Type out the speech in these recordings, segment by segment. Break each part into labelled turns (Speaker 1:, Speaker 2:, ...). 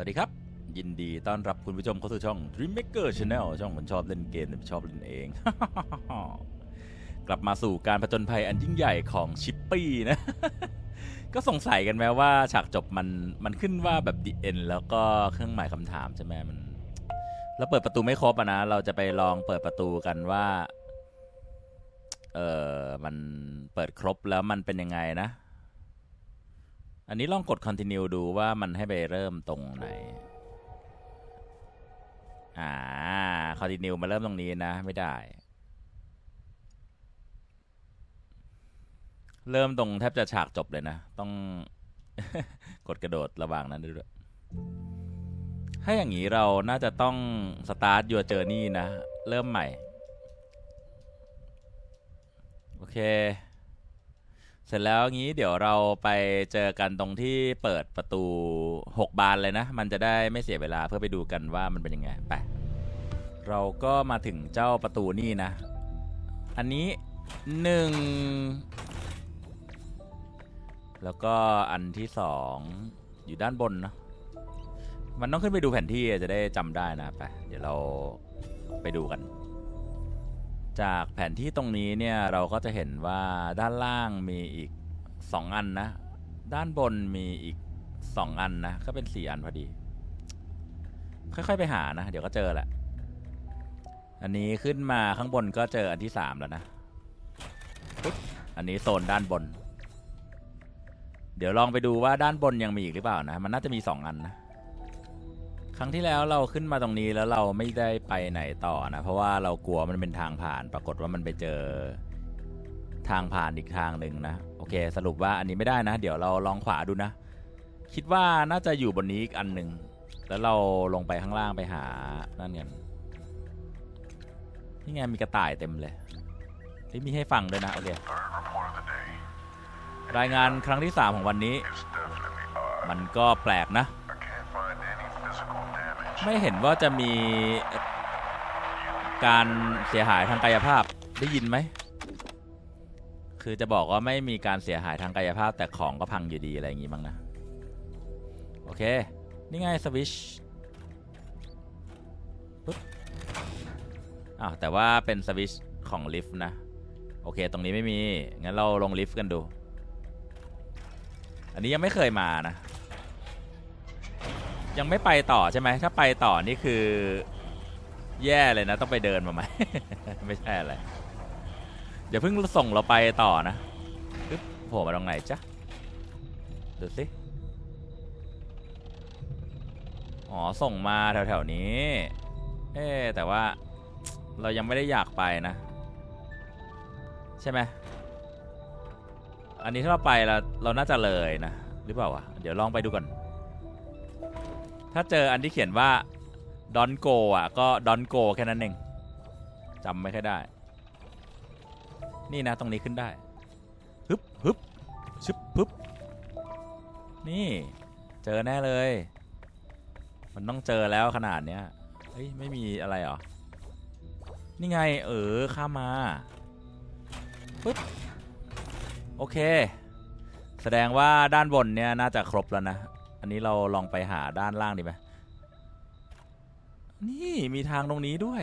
Speaker 1: วัสดีครับ ยินดีต้อนรับคุณผู้ชมเข้าสู่ช่อง Dreammaker Channel ช่องผมชอบเล่นเกมแต่ชอบเล่นเอง กลับมาสู่การผจญภัยอันยิ่งใหญ่ของชิปปี้นะ ก็สงสัยกันไหมว่าฉากจบมันมันขึ้นว่าแบบ the end แล้วก็เครื่องหมายคำถามใช่ไหมมันแล้วเปิดประตูไม่ครบอะนะ เราจะไปลองเปิดประตูกันว่า เออมันเปิดครบแล้วมันเป็นยังไงนะ อันนี้ลองกด continue ดูว่ามันให้ไปเริ่มตรงไหน อ่า continue มาเริ่มตรงนี้นะ ไม่ได้ เริ่มตรงแทบจะฉากจบเลยนะ ต้องกดกระโดดระหว่างนั้นด้วย ถ้าอย่างนี้เราน่าจะต้อง start your journey นะ เริ่มใหม่ โอเค เสร็จแล้วงี้เดี๋ยวเราไปเจอกันตรงที่เปิดประตู 6 บานเลยนะ มันจะได้ไม่เสียเวลาเพื่อไปดูกันว่ามันเป็นยังไงไปเราก็มาถึงเจ้าประตูนี่นะ อันนี้หนึ่งแล้วก็อันที่สองอยู่ด้านบนเนอะมันต้องขึ้นไปดูแผนที่จะได้จำได้นะไปเดี๋ยวเราไปดูกัน จากแผนที่ตรงนี้เนี่ยเราก็จะเห็นว่าด้านล่างมีอีก 2 อันนะ ด้านบนมีอีก 2 อันนะ ก็เป็น 4 อันพอดี ค่อยๆไปหานะ เดี๋ยวก็เจอแหละ อันนี้ขึ้นมาข้างบนก็เจออันที่ 3 แล้วนะ อันนี้โซนด้านบน เดี๋ยวลองไปดูว่าด้านบนยังมีอีกหรือเปล่านะ มันน่าจะมี 2 อันนะ ครั้งที่แล้วเราขึ้นมาตรงนี้แล้วเราไม่ได้ไปไหนต่อนะ เพราะว่าเรากลัวมันเป็นทางผ่าน ปรากฏว่ามันไปเจอทางผ่านอีกทางหนึ่งนะ โอเค สรุปว่าอันนี้ไม่ได้นะ เดี๋ยวเราลองขวาดูนะ คิดว่าน่าจะอยู่บนนี้อีกอันหนึ่งแล้วเราลงไปข้างล่างไปหานั่นกันนี่ไงมีกระต่ายเต็มเลยที่มีให้ฟังด้วยนะ โอเครายงานครั้งที่ 3 ของวันนี้ มันก็แปลกนะ ไม่เห็นว่าจะมีการเสียหายทางกายภาพได้ยินไหม คือจะบอกว่าไม่มีการเสียหายทางกายภาพแต่ของก็พังอยู่ดีอะไรอย่างงี้มั้งนะ โอเค นี่ไงสวิชปึ๊บอ้าวแต่ว่าเป็นสวิชของลิฟต์นะ โอเค ตรงนี้ไม่มี งั้นเราลงลิฟต์กันดู อันนี้ยังไม่เคยมานะ ยังไม่ไปต่อใช่ไหมถ้าไปต่อนี่คือ แย่เลยนะ ต้องไปเดินมาใหม ไม่ใช่อะไรเดี๋ยวเพิ่งส่งเราไปต่อนะปึ๊บโผล่มาตรงไหนจ๊ะดูสิอ๋อส่งมาแถวๆนี้ เอ๊แต่ว่าเรายังไม่ได้อยากไปนะ ใช่ไหมอันนี้ถ้าเราไปเราเราน่าจะเลยนะ หรือเปล่าวะเดี๋ยวลองไปดูก่อน ถ้าเจออันที่เขียนว่าดอนโกอะ ก็ดอนโกแค่นั้นเองจำไม่ค่อยได้ นี่นะตรงนี้ขึ้นได้ฮึบฮึบชึบฮึบนี่ เจอแน่เลย มันต้องเจอแล้วขนาดเนี้ยเฮ้ย ไม่มีอะไรเหรอ นี่ไง เออข้ามมาปึ๊บโอเค แสดงว่าด้านบนเนี่ยน่าจะครบแล้วนะ อันนี้เราลองไปหาด้านล่างดีไหมนี่มีทางตรงนี้ด้วย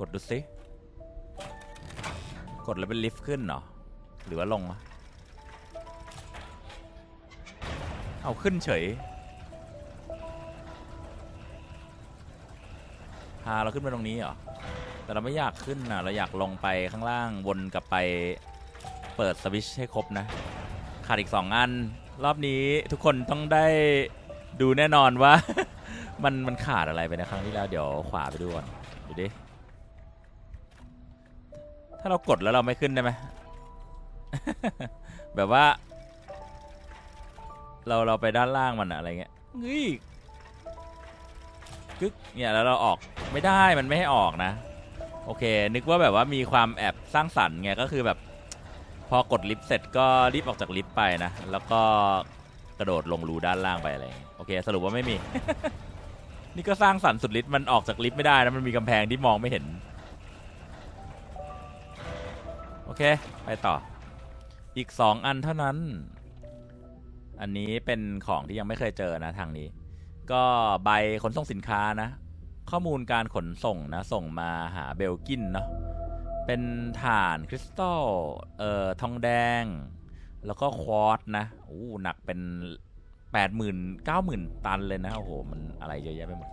Speaker 1: กดดูสิ กดแล้วเป็นลิฟต์ขึ้นเหรอ หรือว่าลงวะเอาขึ้นเฉย พาเราขึ้นมาตรงนี้เหรอ แต่เราไม่อยากขึ้นนะเราอยากลงไปข้างล่างวนกลับไปเปิดสวิชให้ครบนะ ขาดอีก 2 อัน รอบนี้ทุกคนต้องได้ดูแน่นอนว่า มันมันขาดอะไรไปนะครั้งที่แล้วเดี๋ยวขวาไปดูก่อนดูดิ ถ้าเรากดแล้วเราไม่ขึ้นได้ไหม แบบว่า เราเราไปด้านล่างมันอะอะไรเงี้ยเฮ้ยกึกเนี่ยแล้วเราออกไม่ได้มันไม่ให้ออกนะ โอเค นึกว่าแบบว่ามีความแอบสร้างสรรค์ไงก็คือแบบ พอกดลิฟต์เสร็จก็รีบออกจากลิฟต์ไปนะ แล้วก็กระโดดลงรูด้านล่างไปอะไรอย่างเงี้ยโอเคสรุปว่าไม่มี นี่ก็สร้างสรรค์สุดฤทธิ์มันออกจากลิฟต์ไม่ได้นะมันมีกำแพงที่มองไม่เห็น โอเค ไปต่อ อีกสองอันเท่านั้น อันนี้เป็นของที่ยังไม่เคยเจอนะทางนี้ ก็ใบขนส่งสินค้านะ ข้อมูลการขนส่งนะ ส่งมาหาเบลกินเนาะ เป็นถ่านคริสตัลเอ่อทองแดง แล้วก็ควอตนะอู้หนักเป็นแปดหมื่นเก้าหมื่นตันเลยนะ โอ้โห มันอะไรเยอะแยะไปหมด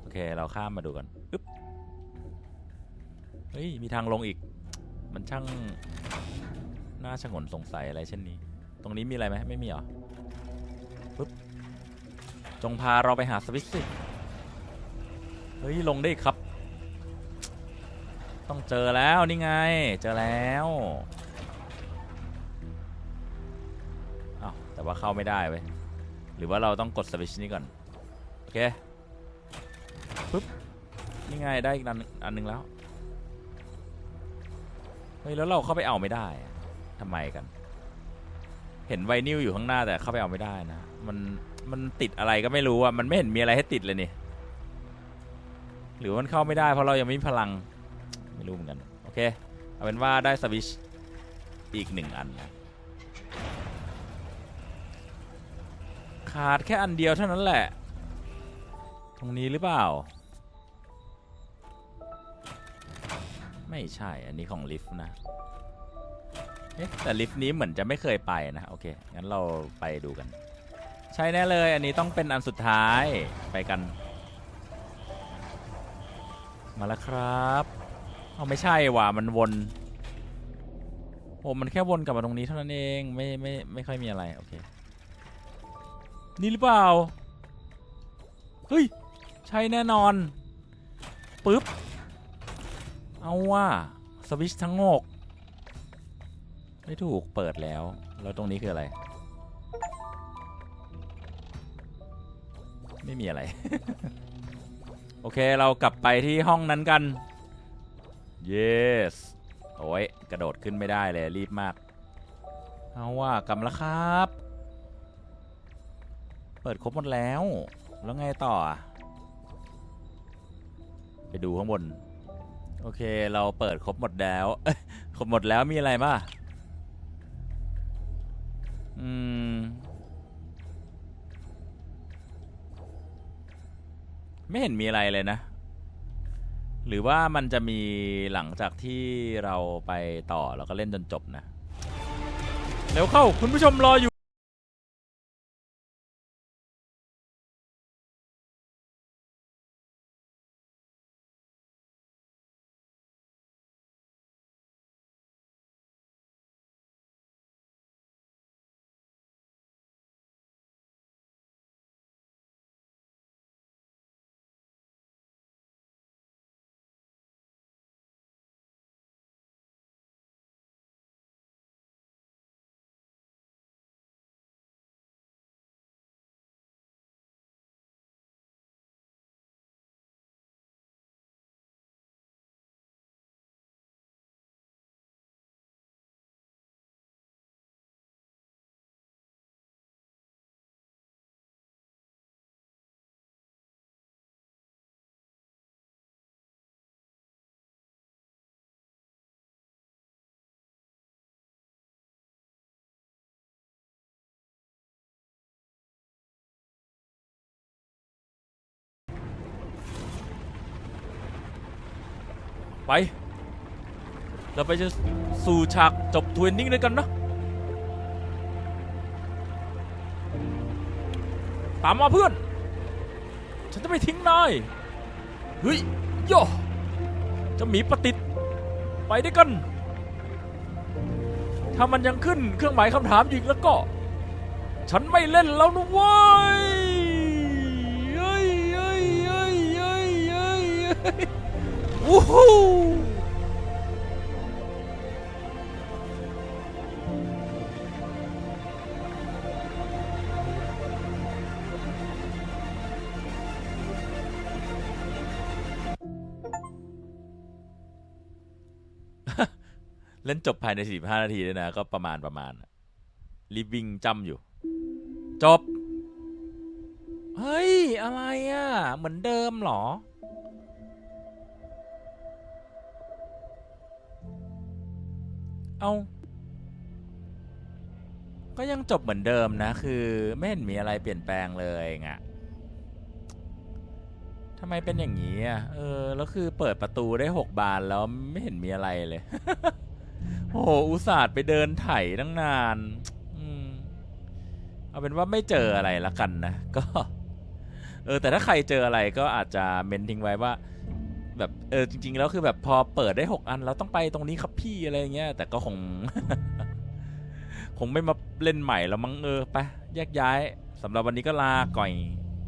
Speaker 1: โอเค เราข้ามมาดูกันอึ๊บเฮ้ย มีทางลงอีก มันช่าง น่าชงนสงสัยอะไรเช่นนี้ ตรงนี้มีอะไรไหมไม่มีเหรอปึ๊บ จงพาเราไปหาสวิตสิ เฮ้ย ลงได้ครับ ต้องเจอแล้วนี่ไง เจอแล้วอ้าวแต่ว่าเข้าไม่ได้เว้ยหรือว่าเราต้องกดสวิชนี้ก่อน โอเคปึ๊บนี่ไงได้อีกอันอันหนึงแล้ว เฮ้ย แล้วเราเข้าไปเอาไม่ได้ทำไมกัน เห็นไวนิลอยู่ข้างหน้าแต่เข้าไปเอาไม่ได้นะ มันมันติดอะไรก็ไม่รู้อะมันไม่เห็นมีอะไรให้ติดเลยนี่ หรือว่ามันเข้าไม่ได้เพราะเรายังไม่มีพลัง ไม่รู้เหมือนกัน โอเค เอาเป็นว่าได้สวิชอีกหนึ่งอันนะขาดแค่อันเดียวเท่านั้นแหละ ตรงนี้หรือเปล่า ไม่ใช่อันนี้ของลิฟต์นะเอ๊ะแต่ลิฟต์นี้เหมือนจะไม่เคยไปนะ โอเค งั้นเราไปดูกัน ใช่แน่เลย อันนี้ต้องเป็นอันสุดท้ายไปกัน มาแล้วครับ เอาไม่ใช่ว่ะมันวนโอ้มันแค่วนกลับมาตรงนี้เท่านั้นเองไม่ไม่ไม่ค่อยมีอะไรโอเคนี่หรือเปล่าเฮ้ยใช่แน่นอนปึ๊บเอาว่าสวิชทั้งโงกไม่ถูกเปิดแล้ว แล้วตรงนี้คืออะไร ไม่มีอะไร โอเคเรากลับไปที่ห้องนั้นกัน yes โอ้ยกระโดดขึ้นไม่ได้เลยรีบมาก เอาว่ากลับมาล้วครับ เปิดครบหมดแล้ว แล้วไงต่อ ไปดูข้างบน โอเคเราเปิดครบหมดแล้วครบหมดแล้วมีอะไรบ้างอืมไม่เห็นมีอะไรเลยนะ หรือว่ามันจะมีหลังจากที่เราไปต่อแล้วก็เล่นจนจบนะ แล้วเข้าคุณผู้ชมรออยู่ ไป เราไปจะสู่ฉากจบทวนนิ่งด้วยกันนะตามมาเพื่อน ฉันจะไม่ทิ้งนาย เฮ้ยโยจะหมีปฏิดไปด้วยกัน ถ้ามันยังขึ้นเครื่องหมายคำถามอยู่อีกแล้วก็ ฉันไม่เล่นแล้วนะเว้ยเฮ้ยเฮ้ยเฮ้ยเฮ้ยเฮ้ยเฮ้ย วู้ฮู้เล่นจบภายใน 45 นาทีด้วยนะ ก็ประมาณประมาณรีบวิ่งจำอยู่ จบ เฮ้ย อะไรอะ เหมือนเดิมเหรอ เอาก็ยังจบเหมือนเดิมนะ คือไม่เห็นมีอะไรเปลี่ยนแปลงเลยไงทำไมเป็นอย่างนี้อะ เออ แล้วคือเปิดประตูได้หกบานแล้วไม่เห็นมีอะไรเลย โอ้โหอุตส่าห์ไปเดินไถตั้งนานอเอาเป็นว่าไม่เจออะไรละกันนะ ก็ เออ แต่ถ้าใครเจออะไรก็อาจจะเมนทิ้งไว้ว่า แบบเออจริง ๆ แล้วคือแบบพอเปิดได้หกอันเราต้องไปตรงนี้ครับพี่อะไรเงี้ยแต่ก็คง คงไม่มาเล่นใหม่แล้วมั้งเออไปแยกย้ายสำหรับวันนี้ก็ลาก่อย